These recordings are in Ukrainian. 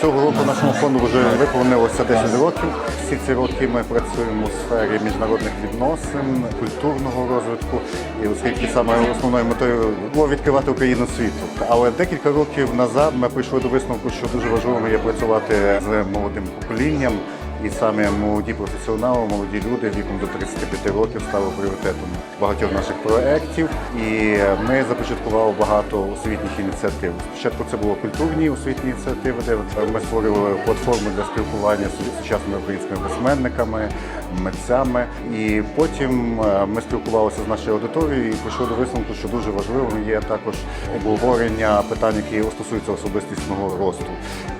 Цього року нашому фонду вже виповнилося 10 років. Всі ці роки ми працюємо у сфері міжнародних відносин, культурного розвитку. І оскільки саме основною метою було відкривати Україну світу. Але декілька років назад ми прийшли до висновку, що дуже важливо є працювати з молодим поколінням. І саме молоді професіонали, молоді люди віком до 35 років стали пріоритетом багатьох наших проєктів. І ми започаткували багато освітніх ініціатив. Спочатку це були культурні освітні ініціативи, де ми створювали платформу для спілкування з сучасними українськими письменниками, митцями. І потім е, ми спілкувалися з нашою аудиторією і прийшли до висновку, що дуже важливим є також обговорення питань, які стосуються особистісного росту.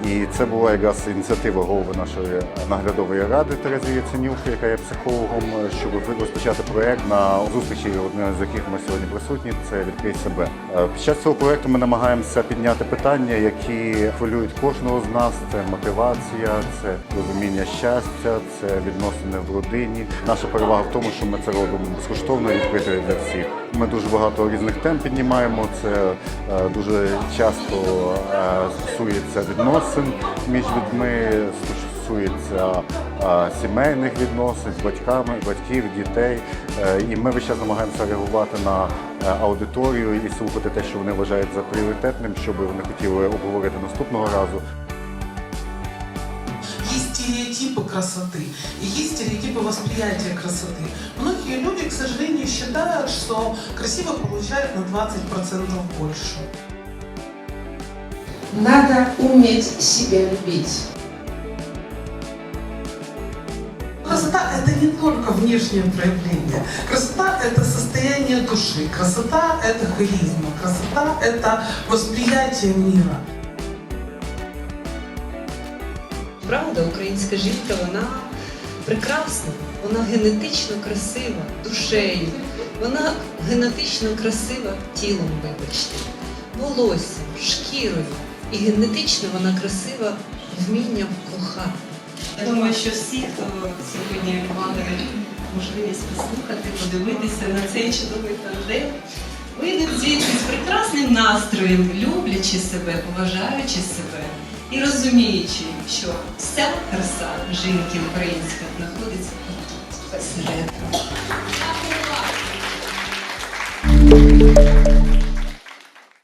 І це була якраз ініціатива голови нашої наглядової ради Терези Яценюк, яка є психологом, щоб розпочати проект на зустрічі, одне з яких ми сьогодні присутні. Це відкрий себе. Е, Під час цього проекту ми намагаємося підняти питання, які хвилюють кожного з нас. Це мотивація, це розуміння щастя, це відносини в родині. Наша перевага в тому, що ми це робимо безкоштовно і відкрито для всіх. Ми дуже багато різних тем піднімаємо. Це е, дуже часто е, стосується відносин між людьми, стосується е, сімейних відносин з батьками, батьків, дітей. І ми весь час намагаємося реагувати на аудиторію і слухати те, що вони вважають за пріоритетним, що би вони хотіли обговорити наступного разу. Стереотипы красоты и есть стереотипы восприятия красоты. Многие люди, к сожалению, считают, что красиво получают на 20% больше. Надо уметь себя любить. Красота – это не только внешнее проявление. Красота – это состояние души. Красота – это харизма. Красота – это восприятие мира. Правда, українська жінка, вона прекрасна, вона генетично красива душею, вона генетично красива тілом, вибачте, волоссям, шкірою. І генетично вона красива вмінням кохати. Я думаю, що всі, хто сьогодні мали можливість послухати, подивитися на цей чудовий тандем, вийдуть звідси з прекрасним настроєм, люблячи себе, поважаючи себе і розуміючи, що вся краса жінки українська знаходиться тут, всередині.